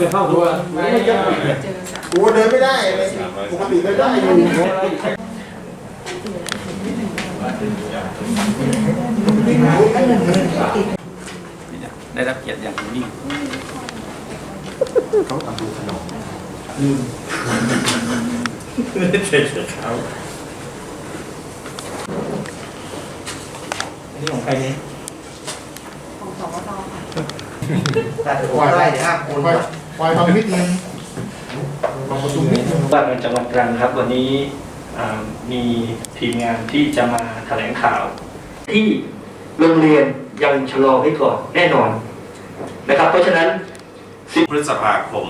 ไปเข้าตัวไม่ได้ยัดเจอสามกูเดินไม่ได้อะไรปกติเดินได้อยู่ได้รับเกียรติอย่างยิ่งเขาทำดูขนมเสร็จเขาอันนี้ของใครเนี่ยของสวตค่ะปล่อยได้ห้ามโอน ปล่อยปล่อยทำนิดนึงลองประชุมนิดนึงบ้านเมืองจังหวัดตรังครับ วันนี้อ่ามีทีมงานที่จะมาแถลงข่าว ที่โรงเรียนยังชะลอไว้ก่อนแน่นอนนะครับ เพราะฉะนั้น พฤษภาคม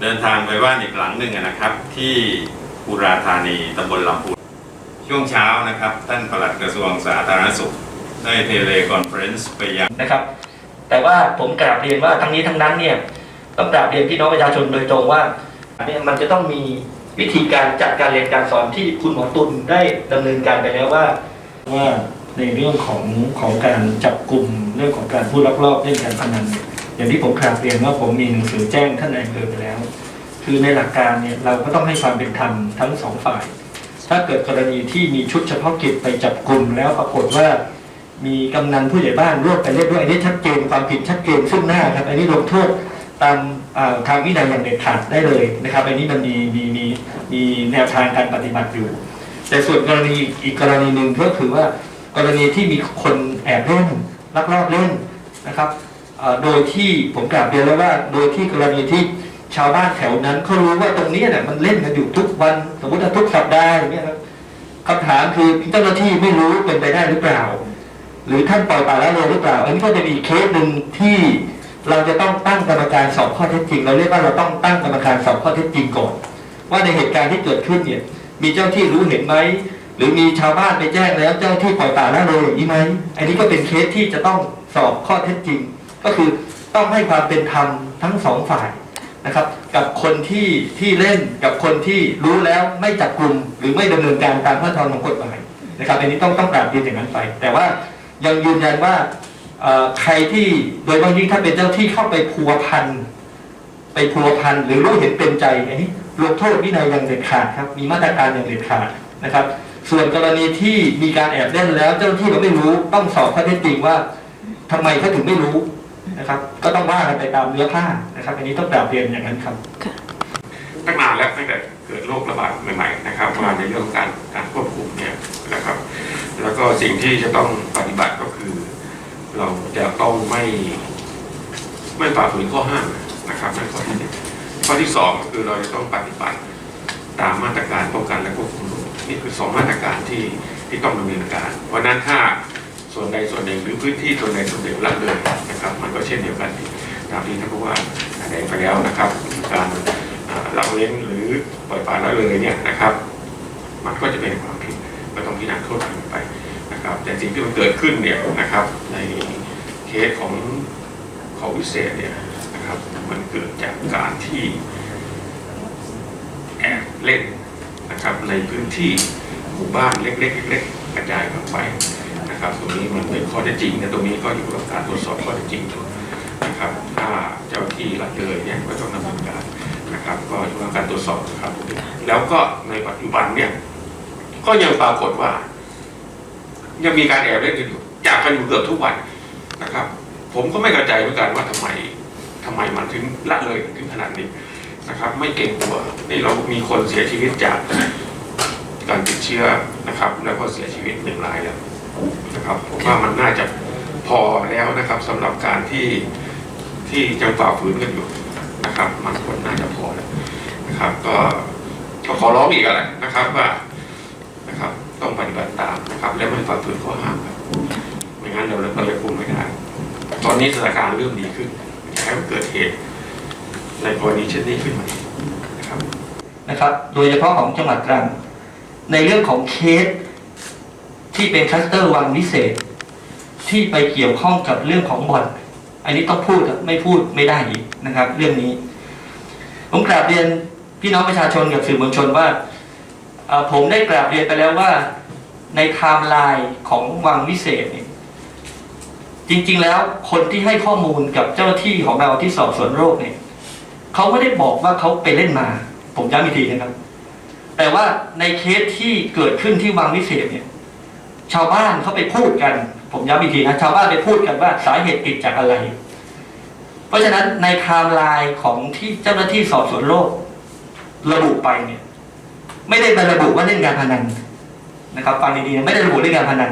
เดินทางไปบ้านอีกหลังหนึ่งอะนะครับ ที่อุราธานีตำบลลำพูนช่วงเช้านะครับ ท่านปลัดกระทรวงสาธารณสุข ได้เทเลคอนเฟอเรนซ์ไปยัง นะครับแต่ว่าผมกราบเรียนว่าทั้งนี้ทั้งนั้นเนี่ย ต้องกราบเรียนพี่น้องประชาชนโดยตรงว่าเนี่ยมันจะต้องมีวิธีการจัดการเรียนการสอนที่คุณหมอตุลได้ดำเนินการไปแล้วว่าว่าในเรื่องของของการจับกลุ่มเรื่องของการผู้ลักลอบเล่นการพนันเนี่ยอย่างที่ผมกราบเรียนว่าผมมีหนังสือแจ้งท่านนายอำเภอไปแล้ว คือในหลักการเนี่ยเราก็ต้องให้ความเป็นธรรมทั้งสองฝ่าย ถ้าเกิดกรณีที่มีชุดเฉพาะกิจไปจับกลุ่มแล้วปรากฏว่ามีกำนันผู้ใหญ่บ้านร่วมไปเล่นด้วยอันนี้ชัดเจนความผิดชัดเจนซึ่งหน้าครับอันนี้ลงโทษ ตามทางวินัยอย่างเด็ดขาดได้เลยนะครับอันนี้มันมีมีมีมีแนวทางการปฏิบัติอยู่ แต่ส่วนกรณีอีกกรณีหนึ่งก็คือว่ากรณีที่มีคนแอบเล่นลักลอบเล่นนะครับโดยที่ผมกล่าวเรียนแล้วว่า โดยที่กรณีที่ชาวบ้านแถวนั้นเขารู้ว่าตรงนี้เนี่ยมันเล่นกันอยู่ทุกวันสมมติว่าทุกสัปดาห์อย่างเงี้ยครับคำถามคือเจ้าหน้าที่ไม่รู้เป็นไปได้หรือเปล่า หรือท่านปล่อยปละละเลยหรือเปล่า อันนี้ก็จะมีเคสหนึ่งที่ เราจะต้องตั้งกรรมการสอบข้อเท็จจริง เราเรียกว่าเราต้องตั้งกรรมการสอบข้อเท็จจริงก่อน ว่าในเหตุการณ์ที่เกิดขึ้นเนี่ยมีเจ้าที่รู้เห็นไหมหรือมีชาวบ้านไปแจ้งแล้วเจ้าที่ปล่อยปละละเลยอย่างนี้ไหมอันนี้ก็เป็นเคสที่จะต้องสอบข้อเท็จจริง ก็คือต้องให้ความเป็นธรรมทั้งสองฝ่ายนะครับ กับคนที่ที่เล่นกับคนที่รู้แล้วไม่จับกลุ่มหรือไม่ดำเนินการตามขั้นตอนของกฎหมายนะครับอันนี้ต้องต้องกราบเรียนอย่างนั้นไป แต่ว่ายังยืนยันว่า ใครที่โดยบางยิ่งถ้าเป็นเจ้าที่เข้าไปพัวพันไปพัวพันหรือรู้เห็นเป็นใจอันนี้ลงโทษวินัยอย่างเด็ดขาดครับ มีมาตรการอย่างเด็ดขาดนะครับ ส่วนกรณีที่มีการแอบเล่นแล้วเจ้าหน้าที่เราไม่รู้ต้องสอบข้อเท็จจริงว่าทำไมเขาถึงไม่รู้นะครับ ก็ต้องว่ากันไปตามเนื้อผ้านะครับ อันนี้ต้องกราบเรียนอย่างนั้นครับตั้งนานแล้วตั้งแต่เกิดโรคระบาดใหม่ ๆ นะครับว่าในเรื่องของการการควบคุมเนี่ยนะครับ แล้วก็สิ่งที่จะต้องปฏิบัติก็คือ เรา จะต้องไม่ไม่ฝ่าฝืนข้อห้ามนะครับนั่นข้อที่หนึ่งข้อที่สองคือเราจะต้องปฏิบัติตามมาตรการป้องกันและควบคุมโรคนี่คือสองมาตรการที่ที่ต้องดำเนินการ เพราะนั้นถ้าส่วนใดส่วนหนึ่งหรือพื้นที่ส่วนใดส่วนหนึ่งละเลยนะครับ มันก็เช่นเดียวกันตามที่ท่านผู้ว่าแถลงไปแล้วนะครับ การละเว้นหรือปล่อยปละละเลยเนี่ยนะครับ มันก็จะเป็นความผิดก็ต้องพิจารณาโทษกันไปนะครับ แต่สิ่งที่มันเกิดขึ้นเนี่ยนะครับใน เคสของของวิเศษเนี่ยนะครับมันเกิดจากการที่แอบเล่นนะครับในพื้นที่หมู่บ้านเล็กๆเล็กๆกระจายออกไปนะครับ ตรงนี้มันเป็นข้อเท็จจริงนะตรงนี้ก็อยู่ระหว่างการตรวจสอบข้อเท็จจริงนะครับ ถ้าเจ้าที่ละเลยเนี่ยก็ต้องดำเนินการนะครับ ก็อยู่ระหว่างการตรวจสอบนะครับ แล้วก็ในปัจจุบันเนี่ยก็ยังปรากฏว่า ยังมีการแอบเล่นกันอยู่จากกันอยู่เกือบทุกวัน นะครับ ผมก็ไม่เข้าใจเหมือนกันว่าทำไมทำไมมันถึงละเลยถึงขนาดนี้นะครับ ไม่เก่งตัวนี่เรามีคนเสียชีวิตจากการติดเชื้อนะครับ แล้วก็เสียชีวิตหนึ่งรายแล้วนะครับผมว่ามันน่าจะพอแล้วนะครับสำหรับการที่ที่ยังฝ่าฝืนกันอยู่นะครับ มันควรน่าจะพอแล้วนะครับก็ก็ขอร้องอีกอะไรนะครับว่านะครับ ต้องปฏิบัติตามนะครับ และไม่ฝ่าฝืนข้อห้ามครับไม่งั้นเราเราจะคุมไม่ได้ ตอนนี้สถานการณ์เริ่มดีขึ้นอย่าให้เกิดเหตุในกรณีเช่นนี้ขึ้นมานะครับนะครับ โดยเฉพาะของจังหวัดตรัง ในเรื่องของเคสที่เป็นคลัสเตอร์วังวิเศษ ที่ไปเกี่ยวข้องกับเรื่องของบ่อนอันนี้ต้องพูดไม่พูดไม่ได้อีกนะครับ เรื่องนี้ ผมกราบเรียนพี่น้องประชาชนกับสื่อมวลชนว่า ผมได้กราบเรียนไปแล้วว่าในไทม์ไลน์ของวังวิเศษเนี่ย จริงๆแล้วคนที่ให้ข้อมูลกับเจ้าหน้าที่ของเราที่สอบสวนโรคเนี่ยเขาไม่ได้บอกว่าเขาไปเล่นมา ผมย้ำอีกทีนะครับ แต่ว่าในเคสที่เกิดขึ้นที่วังวิเศษเนี่ย ชาวบ้านเขาไปพูดกัน ผมย้ำอีกทีนะชาวบ้านไปพูดกันว่าสาเหตุติดจากอะไร เพราะฉะนั้นในไทม์ไลน์ของที่เจ้าหน้าที่สอบสวนโลกระบุไปเนี่ย ไม่ได้ระบุว่าเล่นการพนันนะครับ ฟังดีๆไม่ได้ระบุเล่นการพนัน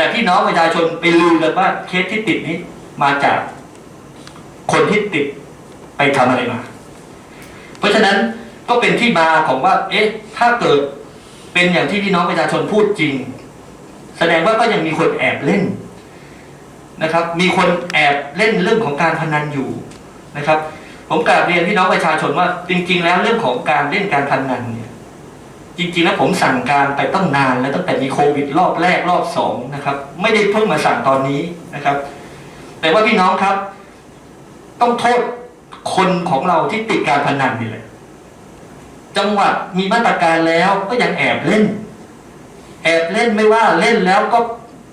แต่พี่น้องประชาชนไปลือกันว่าเคสที่ติดนี้มาจากคนที่ติดไปทำอะไรมา เพราะฉะนั้นก็เป็นที่มาของว่า เอ๊ะ ถ้าเกิดเป็นอย่างที่พี่น้องประชาชนพูดจริง แสดงว่าก็ยังมีคนแอบเล่นนะครับ มีคนแอบเล่นเรื่องของการพนันอยู่นะครับ ผมกราบเรียนพี่น้องประชาชนว่าจริง ๆ แล้วเรื่องของการเล่นการพนันเนี่ย จริงๆแล้วผมสั่งการไปตั้งนานแล้วตั้งแต่มีโควิดรอบแรกรอบสองนะครับ ไม่ได้เพิ่งมาสั่งตอนนี้นะครับ แต่ว่าพี่น้องครับ ต้องโทษคนของเราที่ติดการพนันนี่แหละจังหวัดมีมาตรการแล้วก็ยังแอบเล่น แอบเล่นไม่ว่าเล่นแล้วก็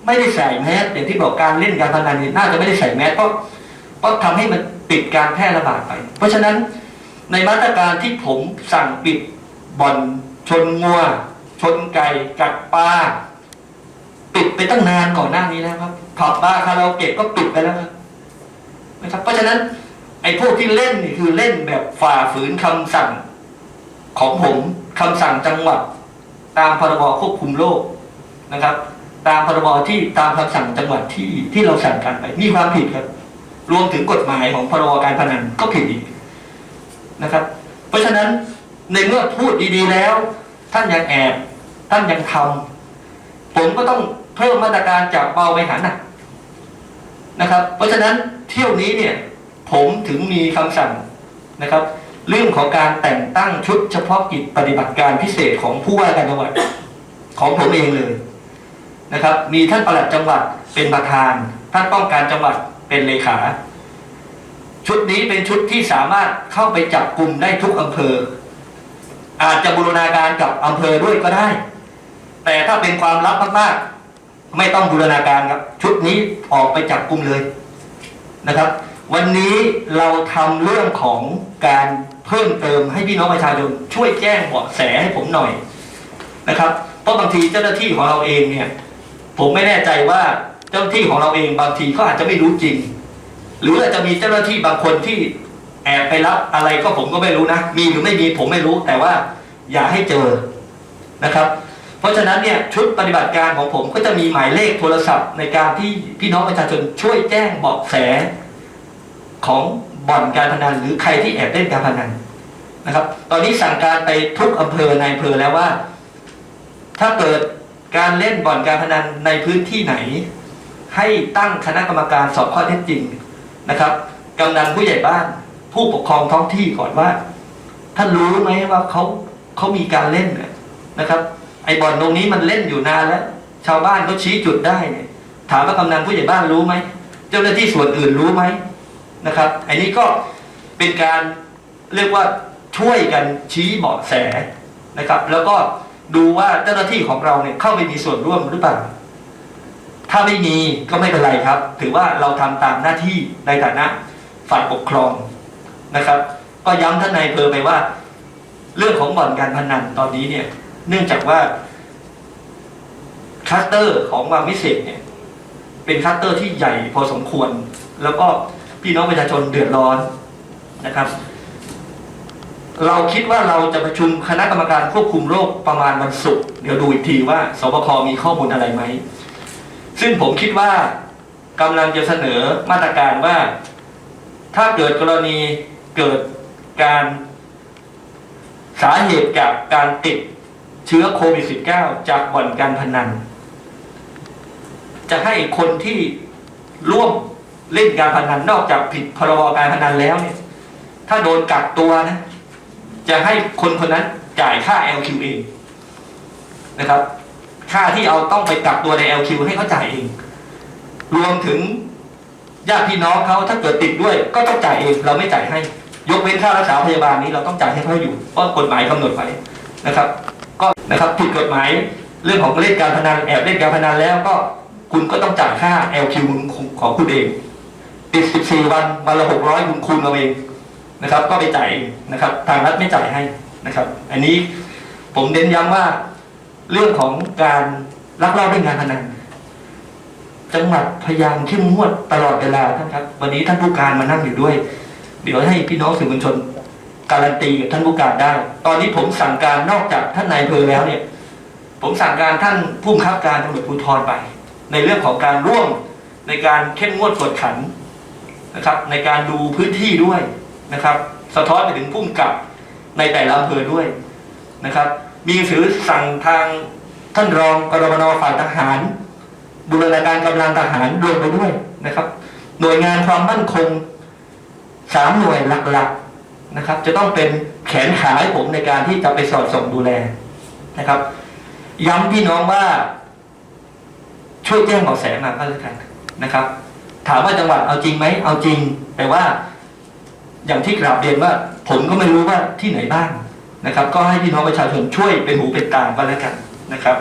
ไม่ได้ใส่แมสอย่างที่บอกการเล่นการพนันนี่น่าจะไม่ได้ใส่แมสเพราะเพราะทำให้มันปิดการแพร่ระบาดไป เพราะฉะนั้นในมาตรการที่ผมสั่งปิดบ่อน ชนงัว ชนไก่กัดปลาปิดไปตั้งนานก่อนหน้านี้แล้วครับผับบ้าร์คาราโอเกะก็ปิดไปแล้วครับนะครับ เพราะฉะนั้น ไอ้พวกที่เล่นนี่คือเล่นแบบฝ่าฝืนคำสั่งของผมคำสั่งจังหวัด ตามพรบควบคุมโรคนะครับ ตามพรบที่ตามคำสั่งจังหวัดที่ที่เราสั่งการไป มีความผิดครับ รวมถึงกฎหมายของพรบการพนันก็ผิดอีกนะครับ เพราะฉะนั้น ในเมื่อพูดดีๆแล้ว ท่านยังแอบท่านยังทำผมก็ต้องเพิ่มมาตรการจากเบาไปหาหนักนะครับ เพราะฉะนั้นเที่ยวนี้เนี่ย ผมถึงมีคำสั่งนะครับ เรื่องของการแต่งตั้งชุดเฉพาะกิจปฏิบัติการพิเศษของผู้ว่าการจังหวัดของผมเองเลยนะครับ มีท่านประหลัดจังหวัดเป็นประธาน ท่านป้องกันจังหวัดเป็นเลขา ชุดนี้เป็นชุดที่สามารถเข้าไปจับกลุ่มได้ทุกอำเภอ อาจจะบูรณาการกับอำเภอด้วยก็ได้ แต่ถ้าเป็นความลับมากๆ ไม่ต้องบูรณาการครับ ชุดนี้ออกไปจับกลุ่มเลยนะครับ วันนี้เราทำเรื่องของการเพิ่มเติมให้พี่น้องประชาชนช่วยแจ้งเบาะแสให้ผมหน่อยนะครับ เพราะบางทีเจ้าหน้าที่ของเราเองเนี่ย ผมไม่แน่ใจว่าเจ้าหน้าที่ของเราเองบางทีเขาอาจจะไม่รู้จริง หรืออาจจะมีเจ้าหน้าที่บางคนที่ แอบไปรับอะไรก็ผมก็ไม่รู้นะ มีหรือไม่มีผมไม่รู้แต่ว่าอย่าให้เจอนะครับ เพราะฉะนั้นเนี่ยชุดปฏิบัติการของผมก็จะมีหมายเลขโทรศัพท์ในการที่พี่น้องประชาชนช่วยแจ้งเบาะแสของบ่อนการพนันหรือใครที่แอบเล่นการพนันนะครับ ตอนนี้สั่งการไปทุกอำเภอในอำเภอแล้วว่า ถ้าเกิดการเล่นบ่อนการพนันในพื้นที่ไหน ให้ตั้งคณะกรรมการสอบข้อเท็จจริงนะครับกำนันผู้ใหญ่บ้าน ผู้ปกครองท้องที่ก่อนว่าท่านรู้ไหมว่าเขาเขามีการเล่นนะครับ ไอ้บ่อนตรงนี้มันเล่นอยู่นานแล้ว ชาวบ้านเขาชี้จุดได้เนี่ย ถามว่ากำนันผู้ใหญ่บ้านรู้ไหมเจ้าหน้าที่ส่วนอื่นรู้ไหมนะครับไอันนี้ก็เป็นการเรียกว่าช่วยกันชี้เบาะแสนะครับ แล้วก็ดูว่าเจ้าหน้าที่ของเราเนี่ยเข้าไปมีส่วนร่วมหรือเปล่า ถ้าไม่มีก็ไม่เป็นไรครับ ถือว่าเราทำตามหน้าที่ในฐานะฝ่ายปกครอง นะครับ ก็ย้ำท่านนายเพอไปว่า เรื่องของบ่อนการพนันตอนนี้เนี่ย เนื่องจากว่าคัสเตอร์ของวางวิเศษเนี่ย เป็นคัสเตอร์ที่ใหญ่พอสมควร แล้วก็พี่น้องประชาชนเดือดร้อนนะครับ เราคิดว่าเราจะประชุมคณะกรรมการควบคุมโรคประมาณวันศุกร์เดี๋ยวดูอีกทีว่าสบคมีข้อมูลอะไรไหม ซึ่งผมคิดว่ากำลังจะเสนอมาตรการว่า ถ้าเกิดกรณี เกิดการสาเหตุจากการติดเชื้อโควิด -19 จากบ่อนการพนัน จะให้คนที่ร่วมเล่นการพนันนอกจากผิดพรบการพนันแล้วเนี่ย ถ้าโดนกักตัวนะ จะให้คนคนนั้นจ่ายค่า LQ เองนะครับ ค่าที่เอาต้องไปกักตัวใน LQ ให้เขาจ่ายเอง รวมถึงญาติพี่น้องเขาถ้าเกิดติดด้วย ก็ต้องจ่ายเองเราไม่จ่ายให้ ยกเว้นค่ารักษาพยาบาลนี้เราต้องจ่ายให้เขาอยู่เพราะกฎหมายกำหนดไว้นะครับ ก็นะครับผิดกฎหมายเรื่องของเล่นการพนันแอบเล่นการพนันแล้วก็คุณก็ต้องจ่ายค่า LQ ของคุณเองติด14 วันวันละ600คุณคูณเอาเองนะครับ ก็ไปจ่ายนะครับ ทางรัฐไม่จ่ายให้นะครับ อันนี้ผมเน้นย้ำว่าเรื่องของการลักลอบเล่นงานพนันจังหวัดพยายามเข้มงวดตลอดเวลาท่านครับ วันนี้ท่านผู้การมานั่งอยู่ด้วย เดี๋ยวให้พี่น้องสื่อมวลชนการันตีกับท่านผู้การได้ ตอนนี้ผมสั่งการนอกจากท่านนายอำเภอแล้วเนี่ย ผมสั่งการท่านผู้บังคับการตำรวจภูธรไป ในเรื่องของการร่วมในการเข้มงวดกวดขันนะครับ ในการดูพื้นที่ด้วยนะครับ สะท้อนไปถึงผู้กับในแต่ละอำเภอด้วยนะครับ มีหนังสือสั่งทางท่านรองกรมนฝ่ายทหาร บูรณาการกำลังทหารรวมไปด้วยนะครับ หน่วยงานความมั่นคง สามหน่วยหลักๆนะครับ จะต้องเป็นแขนขาให้ผมในการที่จะไปสอดส่องดูแลนะครับ ย้ำพี่น้องว่า ช่วยแจ้งเบาะแสมาก็แล้วกันนะครับ ถามว่าจังหวัดเอาจริงไหมเอาจริง แต่ว่า อย่างที่กราบเรียนว่า ผมก็ไม่รู้ว่าที่ไหนบ้างนะครับ ก็ให้พี่น้องประชาชนช่วยเป็นหูเป็นตาก็แล้วกันนะครับ